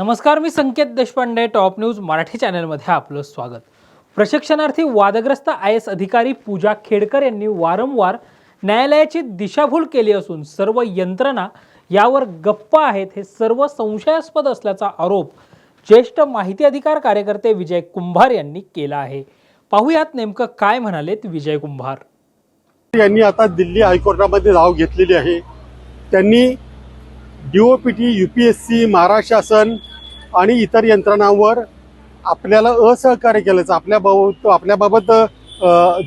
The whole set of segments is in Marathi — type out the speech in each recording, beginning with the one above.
नमस्कार मी संकेत देशपांडे टॉप न्यूज मराठी चॅनलमध्ये आपलं स्वागत. प्रशिक्षणार्थी वादग्रस्त आय एस अधिकारी पूजा खेडकर यांनी वारंवार न्यायालयाची दिशाभूल केली असून सर्व यंत्रणा यावर गप्प आहेत हे सर्व संशयास्पद असल्याचा आरोप ज्येष्ठ माहिती अधिकार कार्यकर्ते विजय कुंभार यांनी केला आहे. पाहुयात नेमकं काय म्हणालेत विजय कुंभार. यांनी आता दिल्ली हायकोर्टामध्ये धाव घेतलेली आहे. त्यांनी डीओपीटी युपीएससी महाराष्ट्र शासन आणि इतर यंत्रणांवर आपल्याला असहकार्य केल्याचं आपल्याबाबत आपल्याबाबत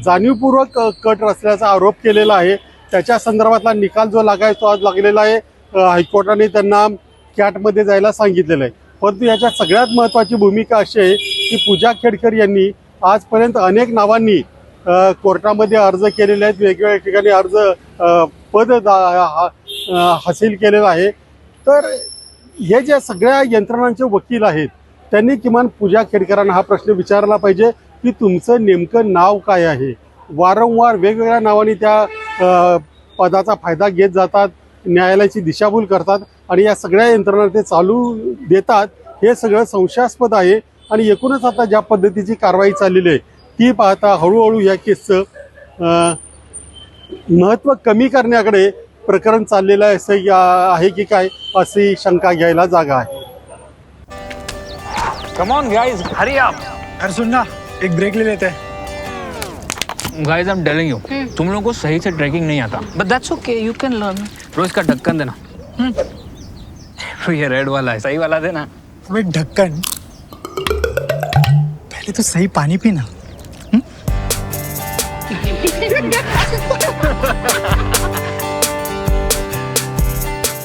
जाणीवपूर्वक कट रचल्याचा आरोप केलेला आहे. त्याच्या संदर्भातला निकाल जो लागाय तो आज लागलेला आहे हायकोर्टाने त्यांना कॅटमध्ये जायला सांगितलेलं आहे. परंतु याच्या सगळ्यात महत्त्वाची भूमिका अशी आहे की पूजा खेडकर यांनी आजपर्यंत अनेक नावांनी कोर्टामध्ये अर्ज केलेले आहेत. वेगवेगळ्या ठिकाणी अर्ज पद हा- हासिल केलेलं आहे. तर हे ज्या सगळ्या यंत्रणांचे वकील आहेत त्यांनी किमान पूजा खेडकरांना हा प्रश्न विचारला पाहिजे की तुमचं नेमकं नाव काय आहे? वारंवार वेगवेगळ्या नावाने त्या पदाचा फायदा घेत जातात न्यायालयाची दिशाभूल करतात आणि या सगळ्या यंत्रणा ते चालू देतात हे सगळं संशयास्पद आहे. आणि एकूणच आता ज्या पद्धतीची कारवाई चाललेली आहे ती पाहता हळूहळू या केसचं महत्त्व कमी करण्याकडे प्रकरण चाललेलं आहे असं या- आहे की काय अशी शंका घ्यायला जागा आहे. Come on guys hurry up अरे सुन ना एक ब्रेक ले लेते. हैं guys I am telling you तुम लोगों को सही से ट्रैकिंग नहीं आता. But that's okay you can learn रोज का ढक्कन देना. तो ये रेड वाला है सही वाला देना. अब ढक्कन. पहले तो सही पानी पीना.